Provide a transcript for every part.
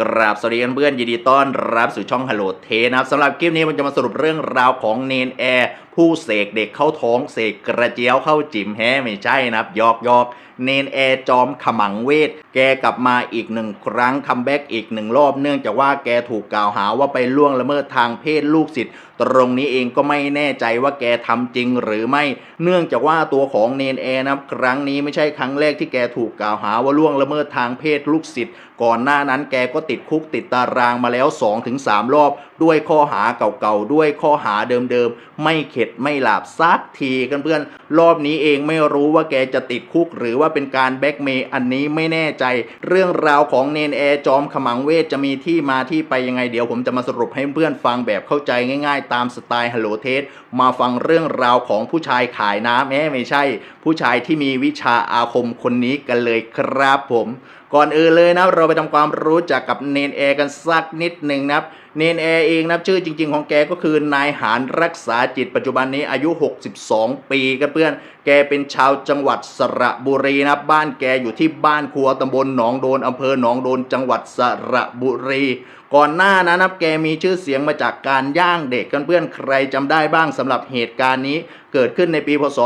กราบสวัสดีเพื่อนๆยินดีต้อนรับสู่ช่องฮัลโหลเทนะครับสำหรับคลิปนี้มันจะมาสรุปเรื่องราวของเนนแอร์ ผู้เสกเด็กเข้าท้องเสกกระเจียวเข้าจิ๋มแฮไม่ใช่นะครับยอกยอกเนนแอร์จอมขมังเวท แกกลับมาอีกหนึ่งครั้งคัมแบ็กอีกหนึ่งรอบเนื่องจากว่าแกถูกกล่าวหาว่าไปล่วงละเมิดทางเพศลูกศิษย์ตรงนี้เองก็ไม่แน่ใจว่าแกทำจริงหรือไม่ เนื่องจากว่าตัวของเนนแอร์นะครับครั้งนี้ไม่ใช่ครั้งแรกที่แกถูกกล่าวหาว่าล่วงละเมิดทางเพศลูกศิษย์ก่อนหน้านั้นแกก็ติดคุกติดตารางมาแล้ว 2-3 รอบด้วยข้อหาเก่าๆ ด้วยข้อหาเดิมๆ ไม่เข็ดไม่หลาบซักทีกันเพื่อนรอบนี้เองไม่รู้ว่าแกจะติดคุก หรือว่าเป็นการแบ็กเมย์อันนี้ไม่แน่ใจ เรื่องราวของเนนแอร์จอมขมังเวทจะมีที่มาที่ไปยังไงเดี๋ยวผมจะมาสรุปให้เพื่อนฟังแบบเข้าใจง่าย ๆ ตามสไตล์ฮัลโหลเทสมาฟังเรื่องราวของผู้ชายขายน้ำแม้ไม่ใช่ ผู้ชายที่มีวิชาอาคมคนนี้กันเลยครับผม ก่อนอื่นเลยนะเราไปทำความรู้จักกับเนนแอร์กันสักนิดหนึ่งนะครับเนนแอร์เองนะชื่อจริง ๆ ของแกก็คือนายหานรักษาจิตปัจจุบันนี้อายุ 62 ปีกันเพื่อน แกเป็นชาวจังหวัดสระบุรีนะบ้านแกอยู่ที่บ้านครัวตำบลหนองโดนอำเภอหนองโดนจังหวัดสระบุรี ก่อนหน้านั้นนะครับแกมีชื่อเสียงมาจากการย่างเด็กกันเพื่อนใครจำได้บ้างสำหรับเหตุการณ์นี้ เกิดขึ้นในปีพศ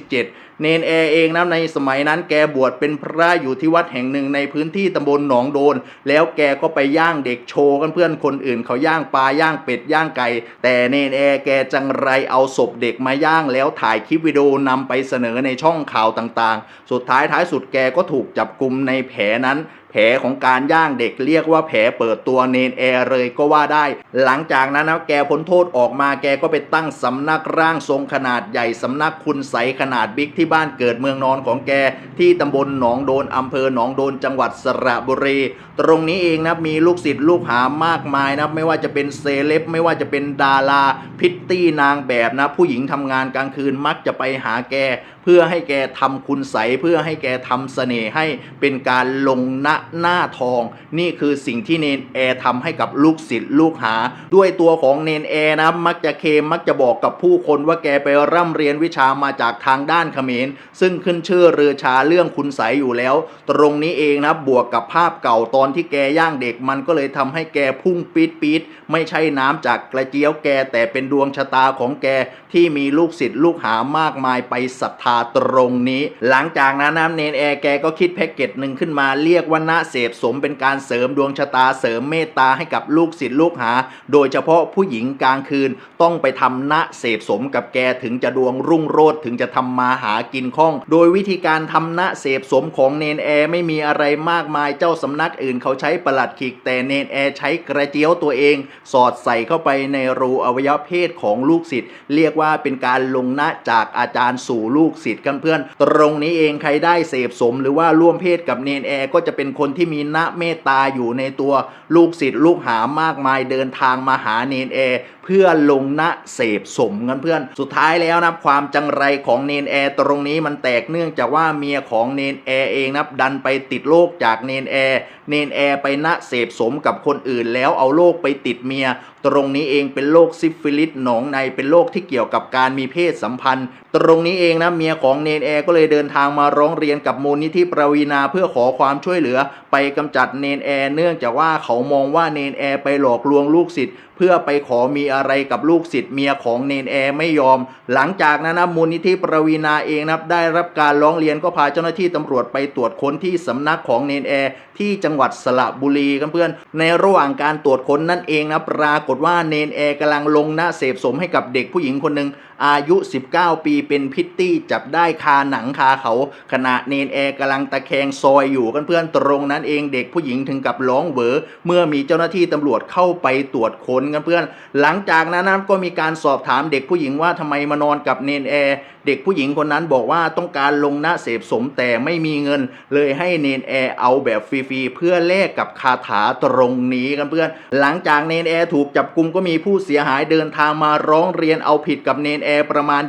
2537 เนนแอร์เองนะในสมัยนั้นแกบวชเป็นพระอยู่ที่วัดแห่งหนึ่งในพื้นที่ตำบลหนองโดน แล้วแกก็ไปย่างเด็กโชว์กันเพื่อนคนอื่นเขาย่างปลาย่างเป็ดย่างไก่ แต่เนนแอร์แกจังไรเอาศพเด็กมาย่างแล้วถ่ายคลิปวิดีโอนำไปเสนอในช่องข่าวต่างๆ สุดท้ายท้ายสุดแกก็ถูกจับกลุมในแผลนั้น แผลของการย่างเด็กเรียกว่าแผลเปิดตัวเนนแอร์เลยก็ว่าได้ หลังจากนั้นนะแกพ้นโทษออกมาแกก็ไปตั้งสำนักร่างทรงขนาดใหญ่สำนักคุณใสขนาดบิ๊กที่บ้านเกิดเมืองนอนของแก ที่ตำบลหนองโดนอำเภอหนองโดนจังหวัดสระบุรี ตรงนี้เองนะมีลูกศิษย์ลูกหามากมายนะไม่ว่าจะเป็นเซเลบไม่ว่าจะเป็นดาราพิตตี้นางแบบนะ ผู้หญิงทำงานกลางคืนมักจะไปหาแกเพื่อให้แกทำคุณใสเพื่อให้แกทำเสน่ห์ให้เป็นการลงหน้าหน้าทอง นี่คือสิ่งที่เนนแอร์ทำให้กับลูกศิษย์ลูกหา ด้วยตัวของเนนแอร์นะมักจะเคมมักจะบอกกับผู้คนว่าแกไปร่ำเรียนวิชามาจากทางด้านเขมร ซึ่งขึ้นชื่อเรือชาเรื่องคุณใสอยู่แล้ว ตรงนี้เองนะบวกกับภาพเก่าตอนที่แกย่างเด็กมันก็เลยทำให้แกพุ่งปีดปีดไม่ใช่น้ำจากกระเจียวแกแต่เป็นดวงชะตาของแกที่มีลูกศิษย์ลูกหามากมายไปศรัทธาตรงนี้ หลังจากนั้นนะเนนแอร์แกก็คิดแพ็กเกจหนึ่งขึ้นมาเรียกว่าณเสพสมเป็นการเสริมดวงชะตาเสริมเมตตาให้กับลูกศิษย์ลูกหา โดยเฉพาะผู้หญิงกลางคืนต้องไปทำณเสพสมกับแกถึงจะดวงรุ่งโรจน์ถึงจะทำมาหากินคล่อง โดยวิธีการทำณเสพสมของเนนแอร์ไม่มีอะไรมากมายเจ้าสำนักอื่นเขาใช้ประหลัดขิกแต่เนนแอร์ใช้กระเจียวตัวเอง สอดใส่เข้าไปในรูอวัยวะเพศของลูกศิษย์เรียกว่าเป็นการลงณจากอาจารย์สู่ลูกศิษย์กันเพื่อน ตรงนี้เองใครได้เสพสม หรือว่าร่วมเพศกับเนนแอร์ก็จะเป็นคนที่มีณเมตตาอยู่ในตัวลูกศิษย์ลูกหามากมายเดินทางมาหาเนนแอร์เพื่อลงณเสพสมกันเพื่อน สุดท้ายแล้วนะความจังไรของเนนแอร์ตรงนี้มันแตกเนื่องจากว่าเมียของเนนแอร์เองนะดันไปติดโรคจากเนนแอร์เนนแอร์ไปณเสพสมกับคนอื่น แล้วเอาโรคไปติดเมีย ตรงนี้เองเป็นโรคซิฟิลิสหนองในเป็นโรคที่เกี่ยวกับการมีเพศสัมพันธ์ ตรงนี้เองนะเมียของเนนแอร์ก็เลยเดินทางมาร้องเรียนกับมูลนิธิประวีนาเพื่อขอความช่วยเหลือ ไปกำจัดเนนแอร์เนื่องจากว่าเขามองว่าเนนแอร์ไปหลอกลวงลูกศิษย์เพื่อไปขอมีอะไรกับลูกศิษย์เมียของเนนแอร์ไม่ยอม หลังจากนั้นนะมูลนิธิประวีนาเองนะได้รับการร้องเรียนก็พาเจ้าหน้าที่ตำรวจไปตรวจค้นที่สำนักของเนนแอร์ที่จังหวัดสระบุรีกันเพื่อน ในระหว่างการตรวจค้นนั่นเองนะปรากฏว่าเนนแอร์กำลังลงหน้าเสพสมให้กับเด็กผู้หญิงคนหนึ่งอายุ 19 ปีเป็นพิตตี้จับได้คาหนังคาเขา ขณะเนนแอร์กำลังตะแคงซอยอยู่กันเพื่อนตรงนั้นเองเด็กผู้หญิงถึงกับร้องเหวอเมื่อมีเจ้าหน้าที่ตำรวจเข้าไปตรวจค้นกันเพื่อน หลังจากนั้นนะก็มีการสอบถามเด็กผู้หญิงว่าทำไมมานอนกับเนนแอร์เด็กผู้หญิงคนนั้นบอกว่าต้องการลงหน้าเสพสมแต่ไม่มีเงิน เลยให้เนนแอร์เอาแบบฟรีๆเพื่อแลกกับคาถาตรงนี้กันเพื่อน หลังจากเนนแอร์ถูกจับกลุมก็มีผู้เสียหายเดินทางมาร้องเรียนเอาผิดกับเนนแอร์ประมาณ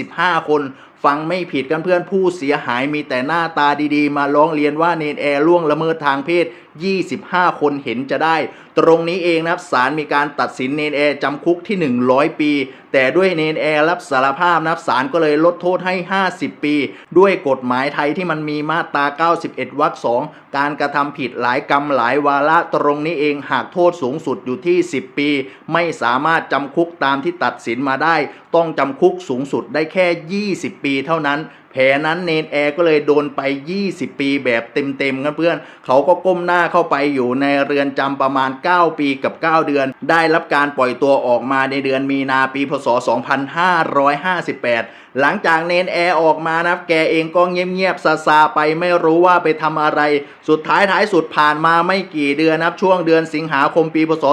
25 คนฟังไม่ผิดกันเพื่อนผู้เสียหายมีแต่หน้าตาดีๆ มาร้องเรียนว่าเนนแอร์ล่วงละเมิดทางเพศ25 คนเห็นจะได้ ตรงนี้เองนะครับศาลมีการตัดสินเนนแอร์จำคุกที่ 100 ปี แต่ด้วยเนนแอร์รับสารภาพนะครับศาลก็เลยลดโทษให้ 50 ปี ด้วยกฎหมายไทยที่มันมีมาตรา 91 วรรค 2 การกระทำผิดหลายกรรมหลายวาระตรงนี้เองหากโทษสูงสุดอยู่ที่ 10 ปี ไม่สามารถจำคุกตามที่ตัดสินมาได้ ต้องจำคุกสูงสุดได้แค่ 20 ปีเท่านั้นแผลนั้นเนนแอร์ก็เลยโดนไป 20 ปีแบบเต็มๆกันเพื่อน เขาก็ก้มหน้าเข้าไปอยู่ในเรือนจำประมาณ 9 ปีกับ 9 เดือน ได้รับการปล่อยตัวออกมาในเดือนมีนาปีพศ 2558หลังจากเนนแอร์ออกมานะแกเองก็เงียบๆซาซาไปไม่รู้ว่าไปทำอะไร สุดท้ายท้ายสุดผ่านมาไม่กี่เดือนนับช่วงเดือนสิงหาคมปีพศ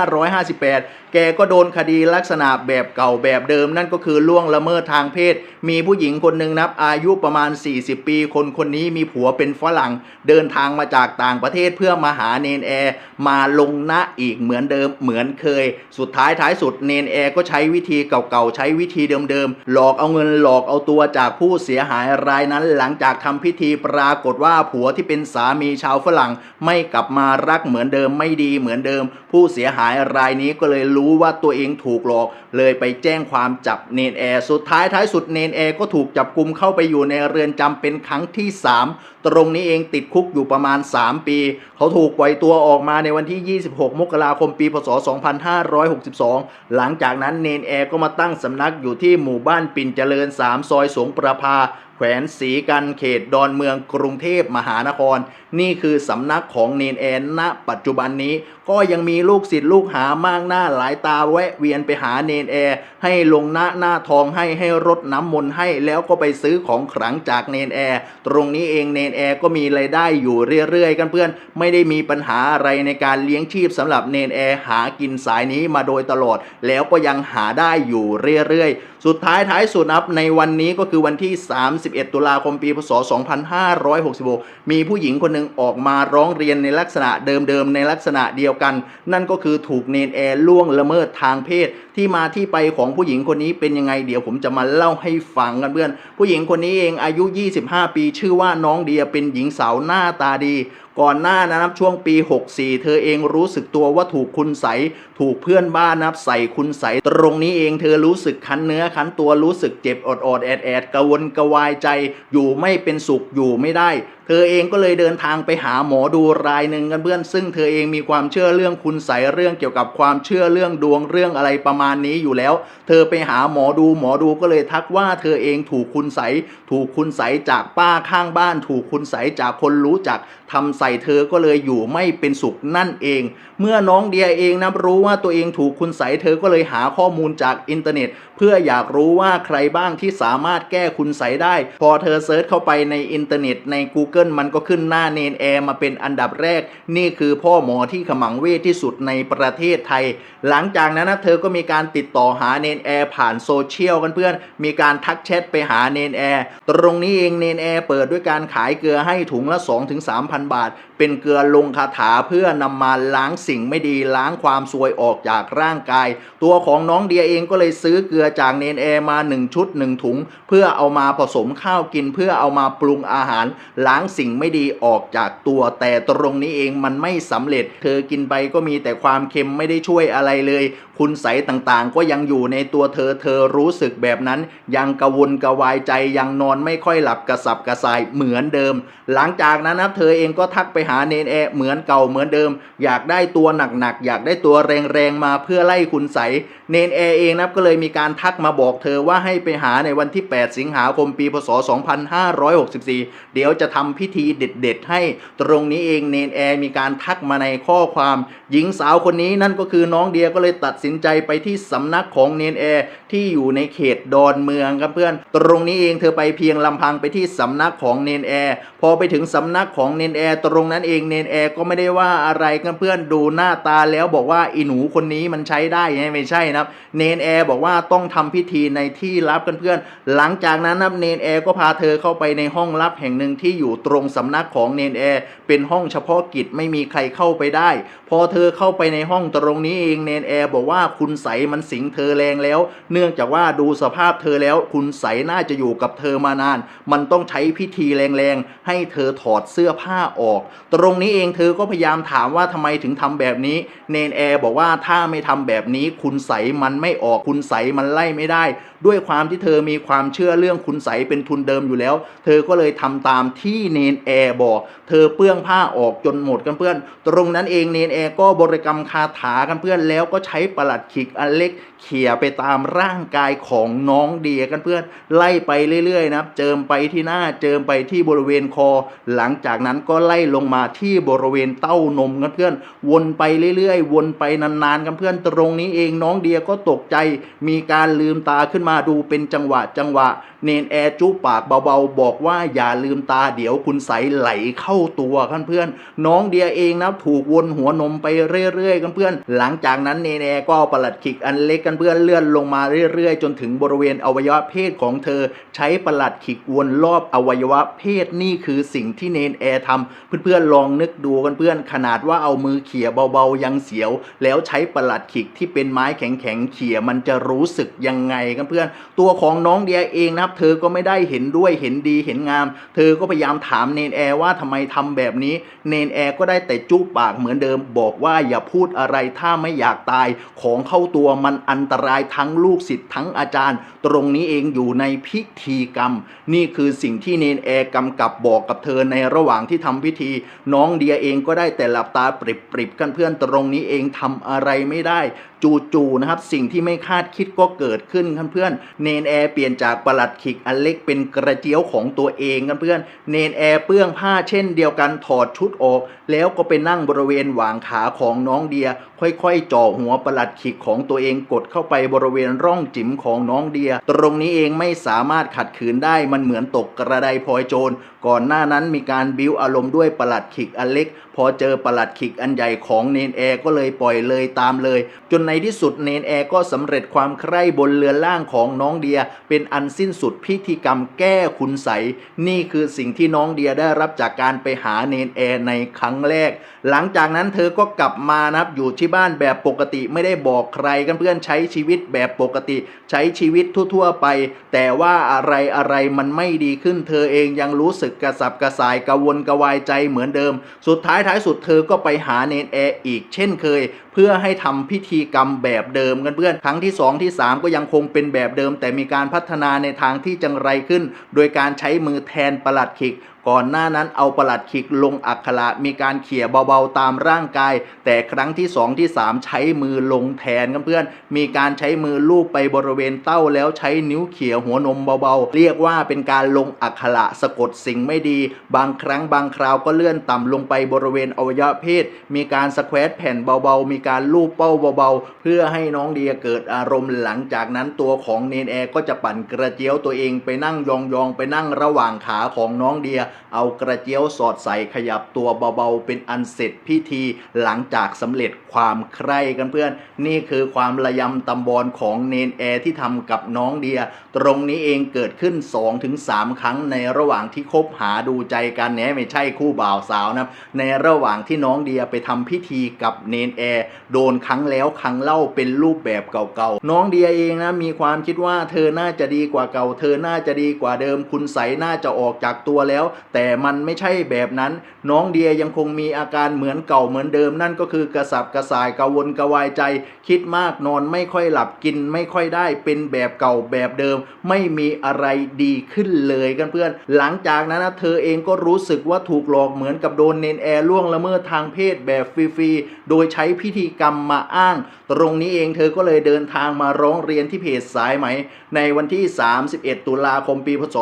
2558 แกก็โดนคดีลักษณะแบบเก่าแบบเดิม นั่นก็คือล่วงละเมิดทางเพศ มีผู้หญิงคนหนึ่งนับอายุประมาณ 40 ปี คนคนนี้มีผัวเป็นฝรั่ง เดินทางมาจากต่างประเทศเพื่อมาหาเนนแอร์มาลงหน้าอีกเหมือนเดิมเหมือนเคย สุดท้ายท้ายสุดเนนแอร์ก็ใช้วิธีเก่าๆใช้วิธีเดิมๆหลอกเอาเงินหลอกเอาตัวจากผู้เสียหายรายนั้นหลังจากทำพิธีปรากฏว่าผัวที่เป็นสามีชาวฝรั่ง ไม่กลับมารักเหมือนเดิมไม่ดีเหมือนเดิม ผู้เสียหายรายนี้ก็เลยรู้ว่าตัวเองถูกหลอก เลยไปแจ้งความจับเนนแอร์สุดท้ายท้ายสุดเนนแอร์ก็ถูกจับกลุมเข้าไปอยู่ในเรือนจำเป็นครั้งที่ 3 ตรงนี้เองติดคุกอยู่ประมาณ 3 ปี เขาถูกปล่อยตัวออกมาในวันที่ 26 มกราคมปีพศ 2562 หลังจากนั้นเนนแอร์ก็มาตั้งสำนักอยู่ที่หมู่บ้านปิ่นเจริญ 3 ซอยสงประภา ขวนสีกันเขตดอนเมืองกรุงเทพมหานคร นี่คือสำนักของเนนแอนณปัจจุบันนี้ ก็ยังมีลูกศิษย์ลูกหามากหน้าหลายตาแวะเวียนไปหาเนนแอร์ให้ลงหน้าหน้าทองให้ให้รดน้ำมนต์ให้แล้วก็ไปซื้อของขลังจากเนนแอร์ตรงนี้เองเนนแอร์ก็มีรายได้อยู่เรื่อยๆ กันเพื่อน ไม่ได้มีปัญหาอะไรในการเลี้ยงชีพสำหรับเนนแอร์หากินสายนี้มาโดยตลอด แล้วก็ยังหาได้อยู่เรื่อยๆ สุดท้ายท้ายสุดนับในวันนี้ก็คือวันที่ 31 ตุลาคมปีพศ 2566 มีผู้หญิงคนหนึ่งออกมาร้องเรียนในลักษณะเดิมๆในลักษณะเดียวกัน นั่นก็คือถูกเนนแอร์ล่วงละเมิดทางเพศ ที่มาที่ไปของผู้หญิงคนนี้เป็นยังไงเดี๋ยวผมจะมาเล่าให้ฟังกันเพื่อน ผู้หญิงคนนี้เองอายุ 25 ปี ชื่อว่าน้องเดียเป็นหญิงสาวหน้าตาดี ก่อนหน้านะครับช่วงปี 64 เธอเองรู้สึกตัวว่าถูกคุณใสถูกเพื่อนบ้านนะครับใส่คุณใสตรงนี้เองเธอรู้สึกคันเนื้อคันตัวรู้สึกเจ็บอดอดแอดแอดกระวนกระวายใจ อยู่ไม่เป็นสุขอยู่ไม่ได้ เธอเองก็เลยเดินทางไปหาหมอดูรายหนึ่งกันเพื่อน ซึ่งเธอเองมีความเชื่อเรื่องคุณใสเรื่องเกี่ยวกับความเชื่อเรื่องดวงเรื่องอะไรประมาณนี้อยู่แล้ว เธอไปหาหมอดูหมอดูก็เลยทักว่าเธอเองถูกคุณใสถูกคุณใสจากป้าข้างบ้าน ถูกคุณใสจากคนรู้จักทำส่เธอก็เลยอยู่ไม่เป็นสุขนั่นเอง เมื่อน้องเดียเองนะรู้ว่าตัวเองถูกคุณใส่เธอก็เลยหาข้อมูลจากอินเทอร์เน็ต พื่ออยากรู้ว่าใครบ้างที่สามารถแก้คุณใสได้ พอเธอเซิร์ชเข้าไปในอินเทอร์เน็ตใน Google มันก็ขึ้นหน้าเนนแอร์มาเป็นอันดับแรก นี่คือพ่อหมอที่ขมังเวทที่สุดในประเทศไทย หลังจากนั้นนะเธอก็มีการติดต่อหาเนนแอร์ผ่านโซเชียลกันเพื่อน มีการทักแชทไปหาเนนแอร์ตรงนี้เองเนนแอร์เปิดด้วยการขายเกลือให้ถุงละ 2-3,000 บาท เป็นเกลือลงคาถาเพื่อนำมาล้างสิ่งไม่ดีล้างความซวยออกจากร่างกาย ตัวของน้องเดียเองก็เลยซื้อเกลือจากเนนแอร์มา 1 ชุด 1 ถุง เพื่อเอามาผสมข้าวกิน เพื่อเอามาปรุงอาหาร ล้างสิ่งไม่ดีออกจากตัว แต่ตรงนี้เองมันไม่สำเร็จ เธอกินไปก็มีแต่ความเค็มไม่ได้ช่วยอะไรเลยคุณใสต่างๆ ก็ยังอยู่ในตัวเธอเธอรู้สึกแบบนั้น ยังกระวนกระวายใจยังนอนไม่ค่อยหลับกระสับกระส่ายเหมือนเดิม หลังจากนั้นนะเธอเองก็ทักไปหาเนนแอเหมือนเก่าเหมือนเดิม อยากได้ตัวหนักๆ อยากได้ตัวแรงๆ มาเพื่อไล่คุณใส เนนแอเองนะก็เลยมีการทักมาบอกเธอว่าให้ไปหาในวันที่ 8 สิงหาคมปีพศ 2564 เดี๋ยวจะทำพิธีเด็ดๆ ให้ตรงนี้เองเนนแอมีการทักมาในข้อความ หญิงสาวคนนี้นั่นก็คือน้องเดียก็เลยตัดสินใจไปที่สำนักของเนนแอร์ที่อยู่ในเขตดอนเมืองครับเพื่อน ตรงนี้เองเธอไปเพียงลำพังไปที่สำนักของเนนแอร์พอไปถึงสำนักของเนนแอร์ตรงนั้นเองเนนแอร์ก็ไม่ได้ว่าอะไรกันเพื่อนดูหน้าตาแล้วบอกว่าอีหนูคนนี้มันใช้ได้ไงไม่ใช่นะครับเนนแอร์บอกว่าต้องทำพิธีในที่ลับกันเพื่อน หลังจากนั้นนะเนนแอร์ก็พาเธอเข้าไปในห้องลับแห่งหนึ่งที่อยู่ตรงสำนักของเนนแอร์เป็นห้องเฉพาะกิจไม่มีใครเข้าไปได้ พอเธอเข้าไปในห้องตรงนี้เองเนนแอร์บอกว่าว่าคุณใสมันสิงเธอแรงแล้ว เนื่องจากว่าดูสภาพเธอแล้ว คุณใสน่าจะอยู่กับเธอมานาน มันต้องใช้พิธีแรงๆ ให้เธอถอดเสื้อผ้าออก ตรงนี้เองเธอก็พยายามถามว่าทำไมถึงทำแบบนี้ เนนแอร์บอกว่าถ้าไม่ทำแบบนี้ คุณใสมันไม่ออก คุณใสมันไล่ไม่ได้ ด้วยความที่เธอมีความเชื่อเรื่องคุณใสเป็นทุนเดิมอยู่แล้ว เธอก็เลยทำตามที่เนนแอร์บอก เธอเปื้องผ้าออกจนหมดกันเพื่อน ตรงนั้นเองเนนแอร์ก็บริกรรมคาถากันเพื่อนแล้วก็ใช้ประหลัดขิกอันเล็กเขี่ยไปตามร่างกายของน้องเดียกันเพื่อนไล่ไปเรื่อยๆนะครับเจิมไปที่หน้าเจิมไปที่บริเวณคอ หลังจากนั้นก็ไล่ลงมาที่บริเวณเต้านมกันเพื่อนวนไปเรื่อยๆ วนไปนานๆกันเพื่อนตรงนี้เองน้องเดียก็ตกใจ มีการลืมตาขึ้นมาดูเป็นจังหวะจังหวะ เนนแอร์จุปากเบาๆ บอกว่าอย่าลืมตาเดี๋ยวคุณใสไหลเข้าตัวกันเพื่อนน้องเดียเองนะถูกวนหัวนมไปเรื่อยๆกันเพื่อน หลังจากนั้นเนนแอร์ก็เอาประหลัดขิกอันเล็กกันเพื่อนเลื่อนลงมาเรื่อยๆ จนถึงบริเวณอวัยวะเพศของเธอ ใช้ประหลัดขิกวนรอบอวัยวะเพศนี่คือสิ่งที่เนนแอร์ทำเพื่อนๆลองนึกดูกันเพื่อนขนาดว่าเอามือเขี่ยเบาๆยังเสียว แล้วใช้ประหลัดขิกที่เป็นไม้แข็งๆเขี่ยมันจะรู้สึกยังไงกันเพื่อน ตัวของน้องเดียเองนะครับ เธอก็ไม่ได้เห็นด้วยเห็นดีเห็นงาม เธอก็พยายามถามเนนแอร์ว่าทำไมทำแบบนี้ เนนแอร์ก็ได้แต่จุปากเหมือนเดิมบอกว่าอย่าพูดอะไรถ้าไม่อยากตายของเข้าตัวมันอันตรายทั้งลูกศิษย์ทั้งอาจารย์ ตรงนี้เองอยู่ในพิธีกรรม นี่คือสิ่งที่เนนแอร์กำกับบอกกับเธอในระหว่างที่ทำพิธี น้องเดียเองก็ได้แต่หลับตาปริบๆกันเพื่อนตรงนี้เองทำอะไรไม่ได้ จู่ๆนะครับสิ่งที่ไม่คาดคิดก็เกิดขึ้นครับเพื่อนเนนแอร์เปลี่ยนจากประหลัดขิกอันเล็กเป็นกระเจียวของตัวเองกันเพื่อนเนนแอร์เปื้องผ้าเช่นเดียวกันถอดชุดออก แล้วก็ไปนั่งบริเวณหว่างขาของน้องเดีย ค่อยๆจ่อหัวประหลัดขิกของตัวเองกดเข้าไปบริเวณร่องจิ๋มของน้องเดีย ตรงนี้เองไม่สามารถขัดขืนได้มันเหมือนตกกระไดพลอยโจร ก่อนหน้านั้นมีการบิ้วอารมณ์ด้วยประหลัดขิกอันเล็ก พอเจอประหลัดขิกอันใหญ่ของเนนแอร์ก็เลยปล่อยเลยตามเลย จนในในที่สุดเนนแอร์ก็สำเร็จความใคร่บนเรือนล่างของน้องเดีย เป็นอันสิ้นสุดพิธีกรรมแก้คุณใส นี่คือสิ่งที่น้องเดียได้รับจากการไปหาเนนแอร์ในครั้งแรก หลังจากนั้นเธอก็กลับมานะครับอยู่ที่บ้านแบบปกติไม่ได้บอกใครกันเพื่อนใช้ชีวิตแบบปกติ ใช้ชีวิตทั่วๆไป แต่ว่าอะไรอะไรมันไม่ดีขึ้น เธอเองยังรู้สึกกระสับกระส่ายกระวนกระวายใจเหมือนเดิม สุดท้ายท้ายสุดเธอก็ไปหาเนนแอร์อีกเช่นเคยเพื่อให้ทำพิธีกรรมแบบเดิมกันเพื่อนครั้งที่ 2 ที่ 3 ก็ยังคงเป็นแบบเดิม แต่มีการพัฒนาในทางที่จังไรขึ้น โดยการใช้มือแทนประหลัดขิก ก่อนหน้านั้นเอาประหลัดขิกลงอักขระมีการเขี่ยเบาๆตามร่างกาย แต่ครั้งที่ 2 ที่ 3 ใช้มือลงแทนกันเพื่อน มีการใช้มือลูบไปบริเวณเต้าแล้วใช้นิ้วเขี่ยหัวนมเบาๆ เรียกว่าเป็นการลงอักขระสะกดสิ่งไม่ดี บางครั้งบางคราวก็เลื่อนต่ำลงไปบริเวณอวัยวะเพศ มีการสแควตแผ่นเบาๆ มีการลูบเป้าเบาๆ เพื่อให้น้องเดียเกิดอารมณ์หลังจากนั้นตัวของเนนแอร์ก็จะปั่นกระเจียวตัวเองไปนั่งยองๆไปนั่งระหว่างขาของน้องเดียเอากระเจียวสอดใส่ขยับตัวเบาๆ เป็นอันเสร็จพิธีหลังจากสำเร็จความใคร่กันเพื่อน นี่คือความระยำตำบอลของเนนแอร์ที่ทำกับน้องเดีย ตรงนี้เองเกิดขึ้น 2-3 ครั้งในระหว่างที่คบหาดูใจกันแหนไม่ใช่คู่บ่าวสาวนะครับในระหว่างที่น้องเดียไปทำพิธีกับเนนแอร์โดนครั้งแล้วครั้งเล่าเป็นรูปแบบเก่าๆ น้องเดียเองนะมีความคิดว่าเธอน่าจะดีกว่าเก่า เธอน่าจะดีกว่าเดิมคุณใสน่าจะออกจากตัวแล้วแต่มันไม่ใช่แบบนั้น น้องเดียยังคงมีอาการเหมือนเก่าเหมือนเดิมนั่นก็คือกระสับกระส่ายกระวนกระวายใจ คิดมากนอนไม่ค่อยหลับกินไม่ค่อยได้เป็นแบบเก่าแบบเดิม ไม่มีอะไรดีขึ้นเลยกันเพื่อน หลังจากนั้นนะเธอเองก็รู้สึกว่าถูกหลอกเหมือนกับโดนเนนแอร์ล่วงละเมิดทางเพศแบบฟรีๆโดยใช้พิธีกรรมมาอ้าง ตรงนี้เองเธอก็เลยเดินทางมาร้องเรียนที่เพจสายไหม ในวันที่ 31 ตุลาคมปีพศ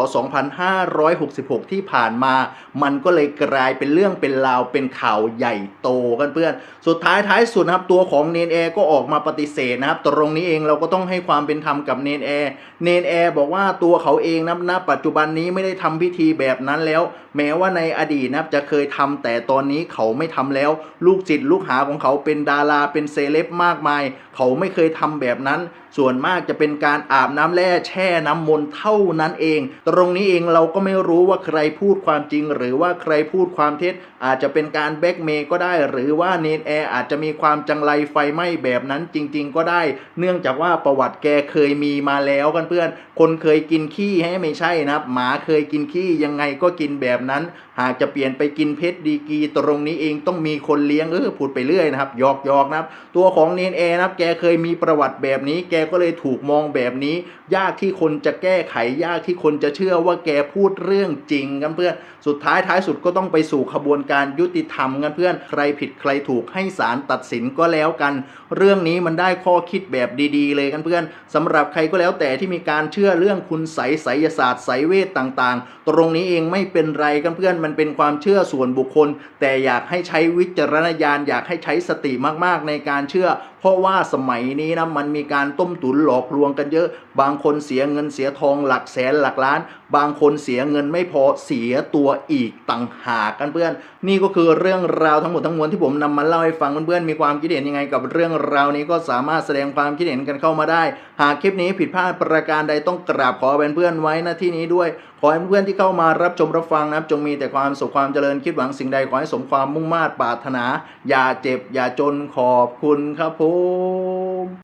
2566 ที่ผ่านมา มันก็เลยกลายเป็นเรื่องเป็นราวเป็นข่าวใหญ่โตกันเพื่อน สุดท้ายท้ายสุดนะครับตัวของเนนแอร์ก็ออกมาปฏิเสธนะครับ ตรงนี้เองเราก็ต้องให้ความเป็นธรรมกับเนนแอร์เนนแอร์บอกว่าตัวเขาเองนะณปัจจุบันนี้ไม่ได้ทำพิธีแบบนั้นแล้ว แม้ว่าในอดีตนะจะเคยทำแต่ตอนนี้เขาไม่ทำแล้ว ลูกจิตลูกหาของเขาเป็นดาราเป็นเซเลบมากมาย เขาไม่เคยทำแบบนั้นส่วนมากจะเป็นการอาบน้ำแร่แช่น้ำมนต์เท่านั้นเอง ตรงนี้เองเราก็ไม่รู้ว่าใครพูดความจริง หรือว่าใครพูดความเท็จ อาจจะเป็นการแบ็กเมย์ก็ได้ หรือว่าเนนแอร์อาจจะมีความจังไรไฟไหม้แบบนั้นจริง ๆ ก็ได้ เนื่องจากว่าประวัติแกเคยมีมาแล้วกันเพื่อน คนเคยกินขี้ให้ไม่ใช่นะครับ หมาเคยกินขี้ยังไงก็กินแบบนั้น หากจะเปลี่ยนไปกินเพชรดีกรีตรงนี้เองต้องมีคนเลี้ยงเออพูดไปเรื่อยนะครับหยอกหยอกนะครับ ตัวของเนนแอร์นะครับ แกเคยมีประวัติแบบนี้ แกก็เลยถูกมองแบบนี้ ยากที่คนจะแก้ไขยากที่คนจะเชื่อว่าแกพูดเรื่องจริงกันเพื่อนสุดท้ายท้ายสุดก็ต้องไปสู่ขบวนการยุติธรรมกันเพื่อนใครผิดใครถูกให้ศาลตัดสินก็แล้วกัน เรื่องนี้มันได้ข้อคิดแบบดีๆ เลยกันเพื่อนสำหรับใครก็แล้วแต่ที่มีการเชื่อเรื่องคุณไสยไสยศาสตร์ไสยเวทต่างๆ ตรงนี้เองไม่เป็นไรกันเพื่อนมันเป็นความเชื่อส่วนบุคคล แต่อยากให้ใช้วิจารณญาณอยากให้ใช้สติมากๆในการเชื่อ เพราะว่าสมัยนี้นะมันมีการต้มตุ๋นหลอกลวงกันเยอะ บางคนเสียเงินเสียทองหลักแสนหลักล้าน บางคนเสียเงินไม่พอเสียตัวอีกต่างหากกันเพื่อน นี่ก็คือเรื่องราวทั้งหมดทั้งมวลที่ผมนำมาเล่าให้ฟังเพื่อนๆมีความคิดเห็นยังไงกับเรื่องราวนี้ก็สามารถแสดงความคิดเห็นกันเข้ามาได้ หากคลิปนี้ผิดพลาดประการใดต้องกราบขอเป็นเพื่อนไว้หน้าที่นี้ด้วย ขอให้เพื่อนที่เข้ามารับชมรับฟังนะครับ จงมีแต่ความสุขความเจริญคิดหวังสิ่งใดขอให้สมความมุ่งมา่ปรารถนา อย่าเจ็บอย่าจนขอบคุณครับผม